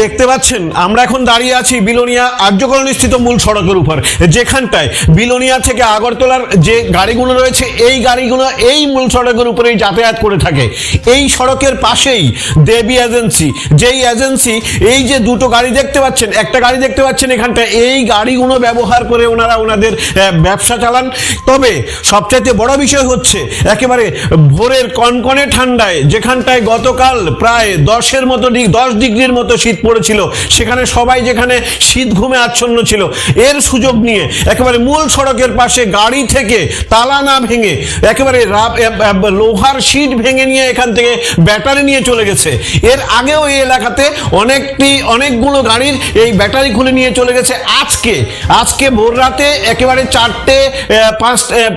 দেখতে পাচ্ছেন, আমরা এখন দাঁড়িয়ে আছি বিলোনিয়া আর্যকরণী স্থিত মূল সড়কের উপর। যেখানটায় বিলোনিয়া থেকে আগরতলার যে গাড়িগুলো রয়েছে, এই গাড়িগুলো এই মূল সড়কের উপরেই যাতায়াত করে থাকে। এই সড়কের পাশেই দেবী এজেন্সি। যেই এজেন্সি, এই যে দুটো গাড়ি দেখতে পাচ্ছেন, একটা গাড়ি দেখতে পাচ্ছেন এখানটায়, এই গাড়িগুলো ব্যবহার করে ওনারা ওনাদের ব্যবসা চালান। তবে সবচাইতে বড় বিষয় হচ্ছে, একেবারে ভোরের কনকনে ঠান্ডায় যেখানটায় গতকাল প্রায় দশের মতো দশ ডিগ্রির মতো শীত পড়েছিল। সেখানে সবাই যেখানে শীত ঘুমে আচ্ছন্ন ছিল, এর সুযোগ নিয়ে একেবারে মূল সড়কের পাশে গাড়ি থেকে তালা না ভেঙে একেবারে লোহার শীট ভেঙে নিয়ে এখান থেকে ব্যাটারি নিয়ে চলে গেছে। এর আগেও এই এলাকাতে অনেকটি অনেকগুলো গাড়ির এই ব্যাটারি খুলে নিয়ে চলে গেছে। আজকে আজকে ভোর রাতে একেবারে চারটে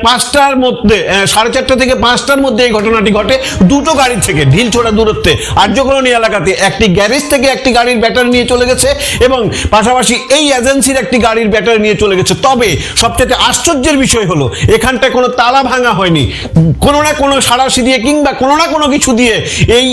পাঁচটার মধ্যে সাড়ে চারটা থেকে পাঁচটার মধ্যে এই ঘটনাটি ঘটে। দুটো গাড়ি থেকে ঢিল ছোড়া দূরত্বে, আর্যকরণী এলাকাতে, একটি গ্যারেজ থেকে একটি গাড়ির ব্যাটারি নিয়ে চলে গেছে এবং পাশাপাশি এই এজেন্সির একটি গাড়ির ব্যাটারি নিয়ে চলে গেছে। তবে সবচেয়ে আশ্চর্যের বিষয় হলো, এখানটায় কোনো তালা ভাঙা হয়নি। কোনো না কোনো সাড়াশি দিয়ে কিংবা কোনো না কোনো কিছু দিয়ে এই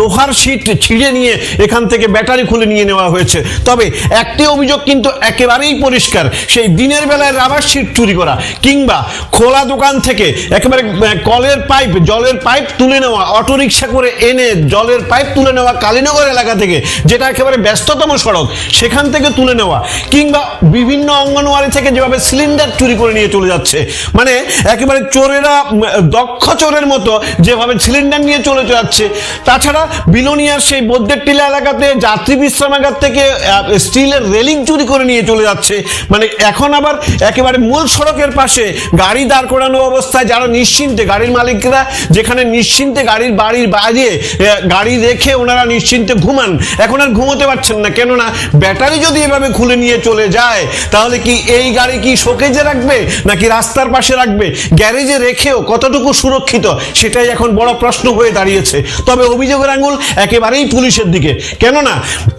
লোহার শিট ছিঁড়ে নিয়ে এখান থেকে ব্যাটারি খুলে নিয়ে নেওয়া হয়েছে। তবে একটি অভিযোগ কিন্তু একেবারেই পরিষ্কার, সেই দিনের বেলায় রাবার শিট চুরি করা কিংবা খোলা দোকান থেকে একেবারে কলের পাইপ জলের পাইপ তুলে নেওয়া, অটোরিকশা করে এনে জলের পাইপ তুলে নেওয়া কালীনগর এলাকা থেকে যেটা একেবারে ব্যস্ততম সড়ক, সেখান থেকে তুলে নেওয়া, কিংবা বিভিন্ন অঙ্গনওয়াড়ি থেকে যেভাবে সিলিন্ডার চুরি করে নিয়ে চলে যাচ্ছে। মানে একেবারে চোরেরা দক্ষ চোরের মতো যেভাবে সিলিন্ডার নিয়ে চলে যাচ্ছে। তাছাড়া বিলোনিয়ার সেই বদ্যের টিলা এলাকাতে যাত্রী বিশ্রামাগার থেকে স্টিলের রেলিং চুরি করে নিয়ে চলে যাচ্ছে। মানে এখন আবার একেবারে মূল সড়কের পাশে গাড়ি দাঁড় করানো অবস্থায় যারা নিশ্চিন্তে গাড়ির মালিকরা, যেখানে নিশ্চিন্তে গাড়ির বাড়ির বাইরে গাড়ি রেখে ওনারা নিশ্চিন্তে ঘুমান এখন আর ঘুমোতে পারছেন না। কেননা ব্যাটারি যদি এভাবে খুলে নিয়ে চলে যায়, তাহলে কি এই গাড়ি কি শোকেজে রাখবে? নাকি রাস্তার পাশে রাখবে? গ্যারেজে রেখেও কতটুকু সুরক্ষিত? সেটাই এখন বড় প্রশ্ন হয়ে দাঁড়িয়েছে। তবে অভিযোগের আঙুল একেবারেই পুলিশের দিকে। কেননা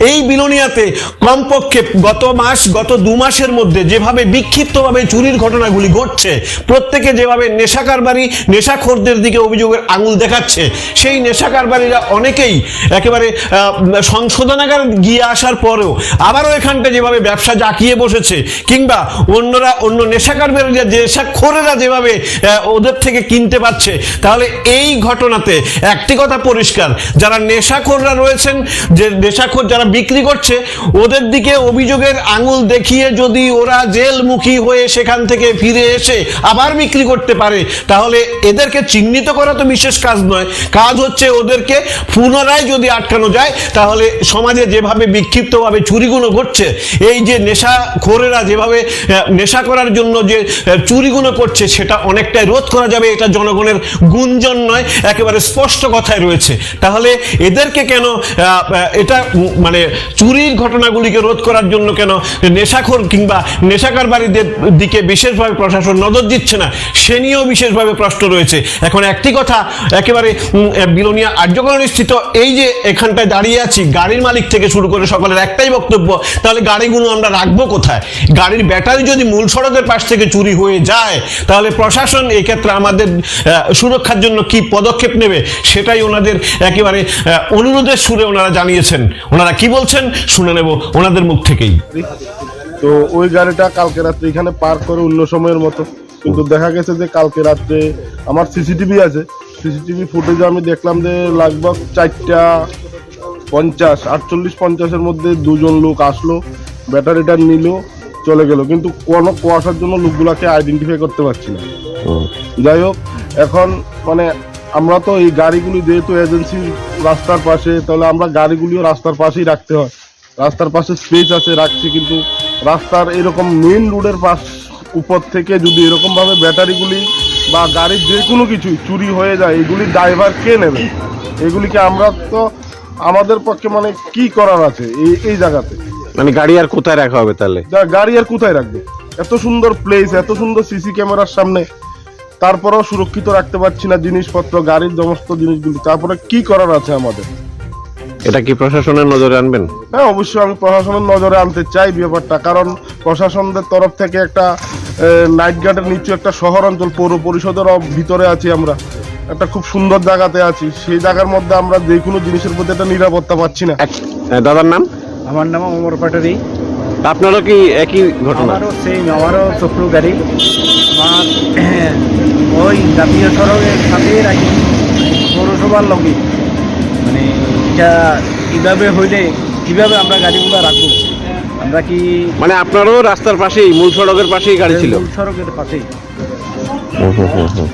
এই বিলোনিয়াতে কমপক্ষে গত মাস, গত দু মাসের মধ্যে যেভাবে বিক্ষিপ্তভাবে চুরির ঘটনাগুলি ঘটছে, প্রত্যেকে যেভাবে নেশা কারবারি নেশাখোরদের দিকে অভিযোগের আঙুল দেখাচ্ছে, সেই নেশা কারবারিরা অনেকেই একেবারে সংশোধনাগার গিয়ে আসার পরেও আবারও এখানটা যেভাবে ব্যবসা জাকিয়ে বসেছে, কিংবা অন্যরা, অন্য নেশা কারবারিরা নেশাখোরেরা যেভাবে ওদের থেকে কিনতে পারছে, তাহলে এই ঘটনাতে একটি কথা পরিষ্কার, যারা নেশাখোররা রয়েছেন, যে নেশাখোর যারা বিক্রি করছে, ওদের দিকে অভিযোগের আঙুল দেখিয়ে যদি ওরা জেলমুখী হয়ে সেখান থেকে ফিরে এসে আবার বিক্রি করতে পারে, তাহলে এদেরকে চিহ্নিত করা তো বিশেষ কাজ নয়। কাজ হচ্ছে ওদেরকে পুনরায় যদি আটকানো যায়, তাহলে সমাজে যেভাবে বিক্ষিপ্তভাবে চুরিগুলো ঘটছে, এই যে নেশা খোরেরা যেভাবে নেশা করার জন্য যে চুরিগুলো করছে, সেটা অনেকটাই রোধ করা যাবে, এটা জনগণের গুঞ্জন নয়, একেবারে স্পষ্ট কথায় রয়েছে। তাহলে এদেরকে কেন এটা মানে চুরির ঘটনাগুলিকে রোধ করার জন্য কেন নেশাখোর কিংবা নেশাকারবারীদের দিকে বিশেষভাবে প্রশাসন নজর দিচ্ছে না, সে নিয়েও বিশেষভাবে প্রশ্ন রয়েছে। এখন একটি কথা, একেবারে বিলোনিয়া আর্যকরণ স্থিত, এই যে এখানটায় দাঁড়িয়ে আছি গাড়ির মালিক থেকে শুরু করে সকলের একটাই বক্তব্য, তাহলে গাড়িগুলো আমরা রাখব কোথায়? গাড়ির ব্যাটারি যদি মূল সড়কের পাশ থেকে চুরি হয়ে যায়, তাহলে প্রশাসন এক্ষেত্রে আমাদের সুরক্ষার জন্য কি পদক্ষেপ নেবে? সেটাই ওনাদের একেবারে অনুরোধের সুরে ওনারা জানিয়েছেন। ওনারা কি বলছেন শুনে নেব ওনাদের মুখ থেকেই। তো ওই গাড়িটা কালকে রাত্রে এখানে পার্ক করে অন্য সময়ের মতো। কিন্তু দেখা গেছে যে কালকে রাত্রে আমার সিসিটিভি আছে। সিসিটিভি ফুটেজে আমি দেখলাম যে লাগভগ চারটা পঞ্চাশ আটচল্লিশ পঞ্চাশের মধ্যে দুজন লোক আসলো ব্যাটারিটা নিল চলে গেল। কিন্তু কোনো কুয়াশার জন্য লোকগুলাকে আইডেন্টিফাই করতে পারছি না। যাই হোক এখন মানে আমরা তো এই গাড়িগুলি যেহেতু এজেন্সি রাস্তার পাশে তাহলে আমরা গাড়িগুলিও রাস্তার পাশেই রাখতে হয়। রাস্তার পাশে স্পেস আছে রাখছি কিন্তু রাস্তার এরকম মেন রোডের পাশ উপর থেকে যদি এরকমভাবে ব্যাটারিগুলি বা গাড়ির যে কোনো কিছু চুরি হয়ে যায় এগুলি ড্রাইভার কে নেবে? এগুলিকে আমরা তো আমাদের পক্ষে মানে কি করার আছে এই এই জায়গাতে? মানে গাড়ি আর কোথায় রাখা হবে তাহলে? গাড়ি আর কোথায় রাখবে? এত সুন্দর প্লেস এত সুন্দর সিসি ক্যামেরার সামনে। তারপরেও সুরক্ষিত রাখতে পারছি না জিনিসপত্র গাড়ির সমস্ত জিনিসগুলি। তারপরে কি করার আছে আমাদের? এটা কি প্রশাসনের নজরে আনবেন? হ্যাঁ অবশ্যই আমি প্রশাসনের নজরে আনতে চাই ব্যাপারটা। কারণ প্রশাসনদের তরফ থেকে একটা নাইট গার্ডের নিচু একটা শহর অঞ্চল পৌর পরিষদের ভিতরে আছি আমরা। একটা খুব সুন্দর জায়গাতে আছি। সেই জায়গার মধ্যে আমরা যে কোনো জিনিসের প্রতি একটা নিরাপত্তা পাচ্ছি না। হ্যাঁ, দাদার নাম? আমার নাম অমর পাটারি। আপনারও কি একই ঘটনা? আমারও সেম আমারও চক্রু গাড়ি আমার ওই জাতীয় সড়কের সাথে রাখি। পৌরসভার লগে। মানে এটা কীভাবে হইলে কীভাবে আমরা গাড়িগুলো রাখব? আমরা কি মানে আপনারও রাস্তার পাশেই মূল সড়কের পাশেই গাড়ি ছিল? মূল সড়কের পাশেই। হুম, হুম, হুম, হুম।